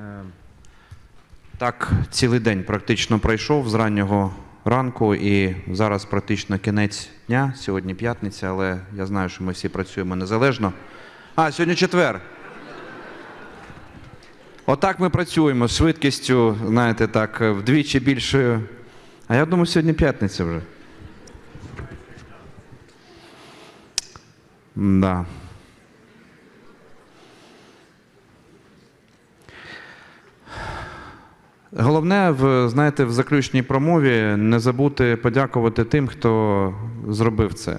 Е, Так, цілий день практично пройшов з раннього ранку і зараз практично кінець дня. Сьогодні п'ятниця, але я знаю, що ми всі працюємо незалежно. А, сьогодні четвер. Отак ми працюємо з швидкістю, знаєте, так, вдвічі більшою. А я думаю, сьогодні п'ятниця вже. Да. Головне, в, знаєте, в заключній промові не забути подякувати тим, хто зробив це.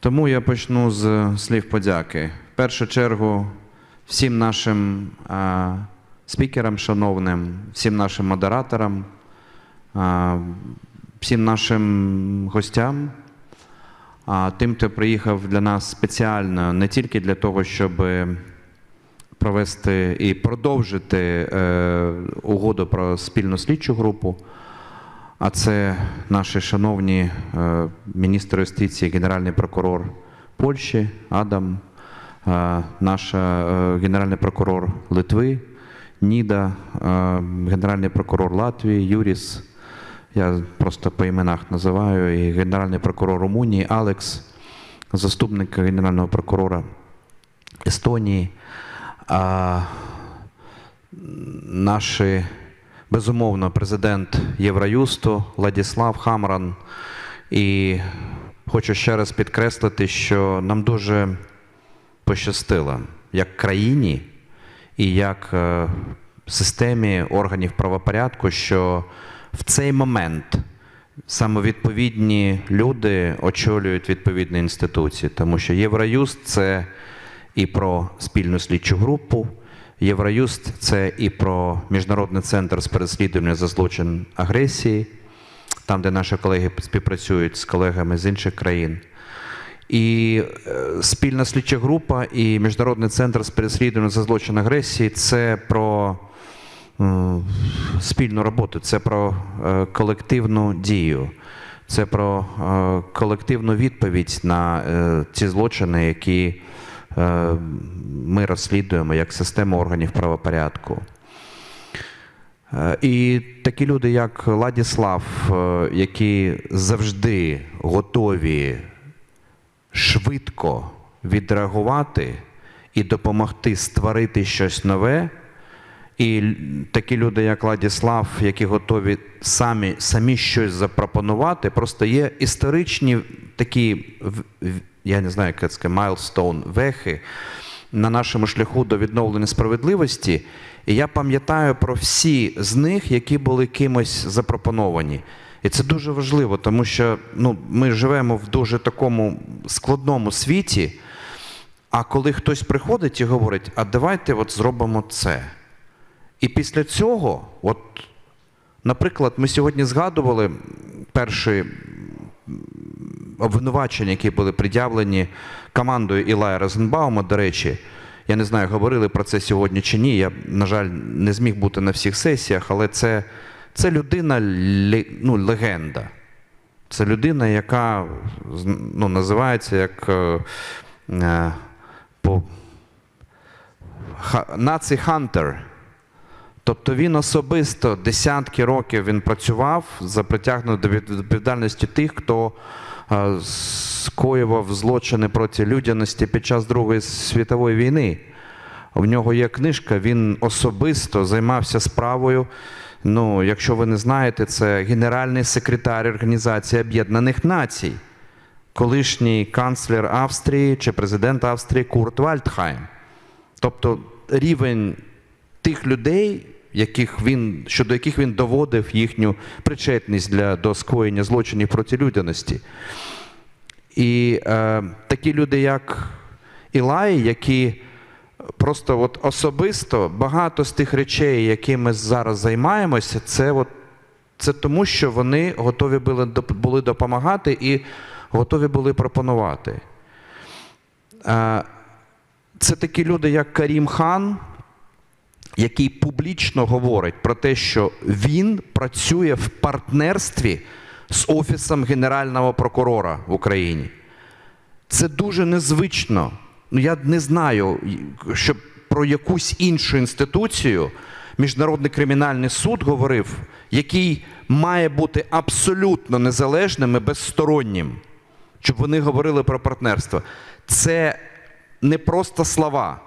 Тому я почну з слів подяки. В першу чергу всім нашим а, спікерам, шановним, всім нашим модераторам, а, всім нашим гостям, а, тим, хто приїхав для нас спеціально не тільки для того, щоб провести і продовжити е, угоду про спільну слідчу групу. А це наші шановні е, міністр юстиції, генеральний прокурор Польщі Адам, е, наша е, генеральний прокурор Литви, Ніда, генеральний прокурор Латвії, Юріс. Я просто по іменах називаю, і генеральний прокурор Румунії Алекс, заступник генерального прокурора Естонії. А наші, безумовно, президент Євроюсту Владіслав Хамран. І хочу ще раз підкреслити, що нам дуже пощастило як країні і як е, системі органів правопорядку, що в цей момент саме відповідні люди очолюють відповідні інституції, тому що Євроюст це і про спільну слідчу групу. Євроюст це і про міжнародний центр з переслідування за злочин агресії, там, де наші колеги співпрацюють з колегами з інших країн. І е, спільна слідча група і міжнародний центр з переслідування за злочин агресії це про спільну роботу, це про е, колективну дію, це про е, колективну відповідь на ці злочини, які ми розслідуємо як систему органів правопорядку. Е, І такі люди, як Ладіслав, е, які завжди готові швидко відреагувати і допомогти створити щось нове. І такі люди, як Ладіслав, які готові самі, самі щось запропонувати, просто є історичні такі, я не знаю, як це майлстоун, вехи на нашому шляху до відновлення справедливості. І я пам'ятаю про всі з них, які були кимось запропоновані. І це дуже важливо, тому що ну, ми живемо в дуже такому складному світі. А коли хтось приходить і говорить, а давайте от зробимо це. І після цього, от, наприклад, ми сьогодні згадували перші обвинувачення, які були пред'явлені командою Ілая Розенбаума, до речі. Я не знаю, говорили про це сьогодні чи ні. Я, на жаль, не зміг бути на всіх сесіях, але це, це людина ну, легенда. Це людина, яка ну, називається як е, е, по наци Хантер. Тобто він особисто десятки років він працював за притягнення до відповідальності тих, хто скоював злочини проти людяності під час Другої світової війни. В нього є книжка, він особисто займався справою. Ну, якщо ви не знаєте, це генеральний секретар Організації Об'єднаних Націй, колишній канцлер Австрії чи президент Австрії Курт Вальдхайм. Тобто рівень тих людей, яких він, щодо яких він доводив їхню причетність для, до скоєння злочинів проти людяності. І е, такі люди, як Ілай, які просто от особисто багато з тих речей, якими зараз займаємося, це, от, це тому, що вони готові були, були допомагати і готові були пропонувати. Е, це такі люди, як Карім Хан, який публічно говорить про те, що він працює в партнерстві з Офісом Генерального прокурора в Україні. Це дуже незвично. Ну, я не знаю, щоб про якусь іншу інституцію, Міжнародний кримінальний суд говорив, який має бути абсолютно незалежним і безстороннім, щоб вони говорили про партнерство. Це не просто слова,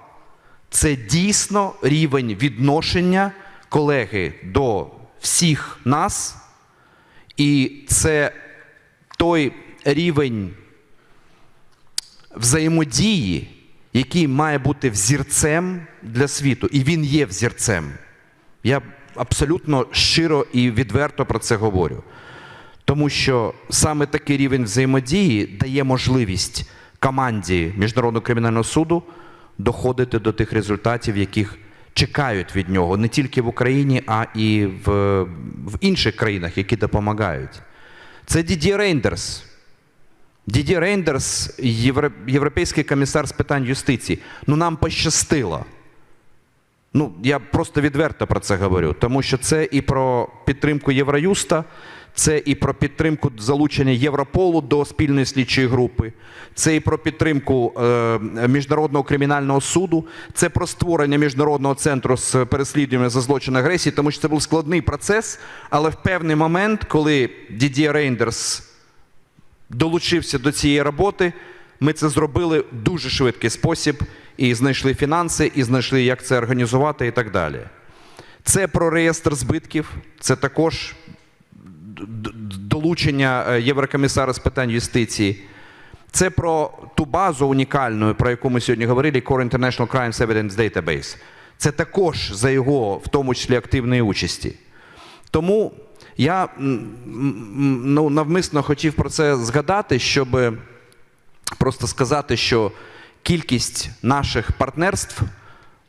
це дійсно рівень відношення колеги до всіх нас, і це той рівень взаємодії, який має бути взірцем для світу. І він є взірцем. Я абсолютно щиро і відверто про це говорю. Тому що саме такий рівень взаємодії дає можливість команді Міжнародного кримінального суду доходити до тих результатів, яких чекають від нього не тільки в Україні, а і в, в інших країнах, які допомагають. Це Дід'є Рейндерс. Дід'є Рейндерс, євро- європейський комісар з питань юстиції. Ну нам пощастило. Ну, я просто відверто про це говорю, тому що це і про підтримку Євроюста, це і про підтримку залучення Європолу до спільної слідчої групи, це і про підтримку е, Міжнародного кримінального суду, це про створення міжнародного центру з переслідування за злочин агресії, тому що це був складний процес, але в певний момент, коли Дід'є Рейндерс долучився до цієї роботи. Ми це зробили в дуже швидкий спосіб і знайшли фінанси, і знайшли, як це організувати і так далі. Це про реєстр збитків, це також долучення е, Єврокомісара з питань юстиції. Це про ту базу унікальну, про яку ми сьогодні говорили, Core International Crimes Evidence Database. Це також за його, в тому числі, активної участі. Тому я ну, навмисно хотів про це згадати, щоб просто сказати, що кількість наших партнерств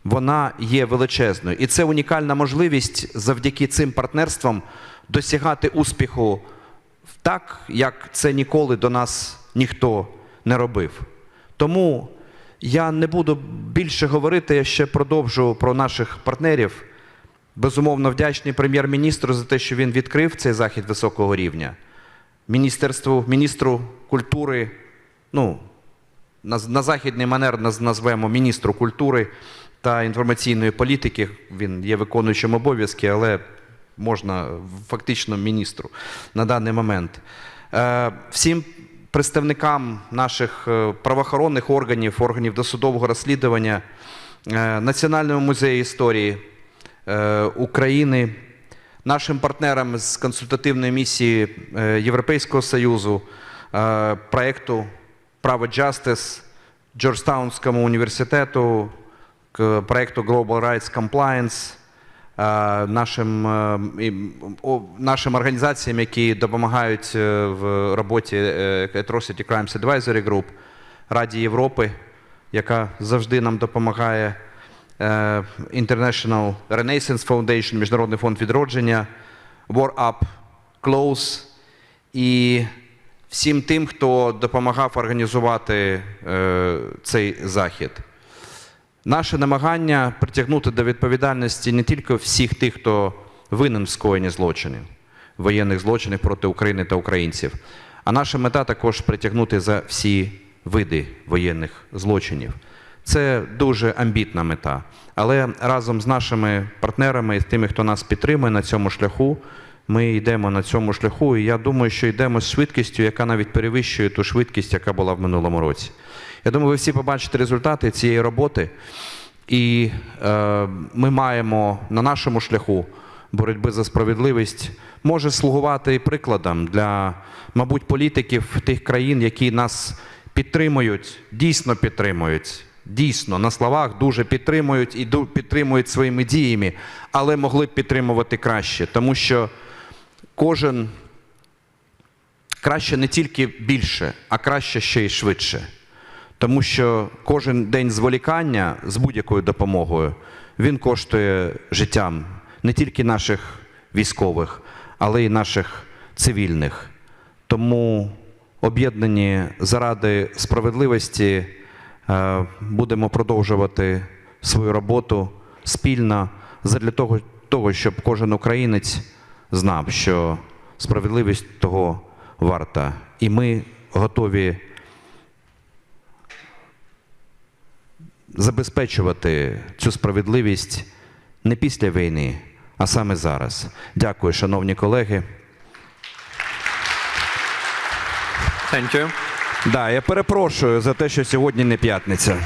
вона є величезною. І це унікальна можливість завдяки цим партнерствам досягати успіху так, як це ніколи до нас ніхто не робив. Тому я не буду більше говорити, я ще продовжу про наших партнерів. Безумовно, вдячний прем'єр-міністру за те, що він відкрив цей захід високого рівня. Міністерству, міністру культури, ну, на, на західний манер наз- назвемо міністру культури та інформаційної політики. Він є виконуючим обов'язки, але можна фактично міністру на даний момент. Е, всім представникам наших е, правоохоронних органів, органів досудового розслідування, е, Національному музею історії України, нашим партнерам з консультативної місії Європейського Союзу, проєкту Право Justice, Джорджтаунському університету, проєкту Global Rights Compliance, нашим, е, і, о, нашим організаціям, які допомагають е, в роботі е, Atrocity Crimes Advisory Group, Раді Європи, яка завжди нам допомагає, е, International Renaissance Foundation, Міжнародний фонд відродження, War Up, Close і всім тим, хто допомагав організувати е, цей захід. Наше намагання притягнути до відповідальності не тільки всіх тих, хто винен в скоєнні злочинів, воєнних злочинів проти України та українців, а наша мета також притягнути за всі види воєнних злочинів. Це дуже амбітна мета. Але разом з нашими партнерами з тими, хто нас підтримує на цьому шляху, ми йдемо на цьому шляху, і я думаю, що йдемо з швидкістю, яка навіть перевищує ту швидкість, яка була в минулому році. Я думаю, ви всі побачите результати цієї роботи, і е, ми маємо на нашому шляху боротьби за справедливість може слугувати прикладом для, мабуть, політиків тих країн, які нас підтримують, дійсно підтримують. Дійсно, на словах дуже підтримують і підтримують своїми діями, але могли б підтримувати краще, тому що кожен краще не тільки більше, а краще ще й швидше. Тому що кожен день зволікання з будь-якою допомогою він коштує життям не тільки наших військових, але й наших цивільних. Тому об'єднані заради справедливості е, будемо продовжувати свою роботу спільно задля того, того, щоб кожен українець знав, що справедливість того варта. І ми готові забезпечувати цю справедливість не після війни, а саме зараз. Дякую, шановні колеги. Thank you. Да, я перепрошую за те, що сьогодні не п'ятниця.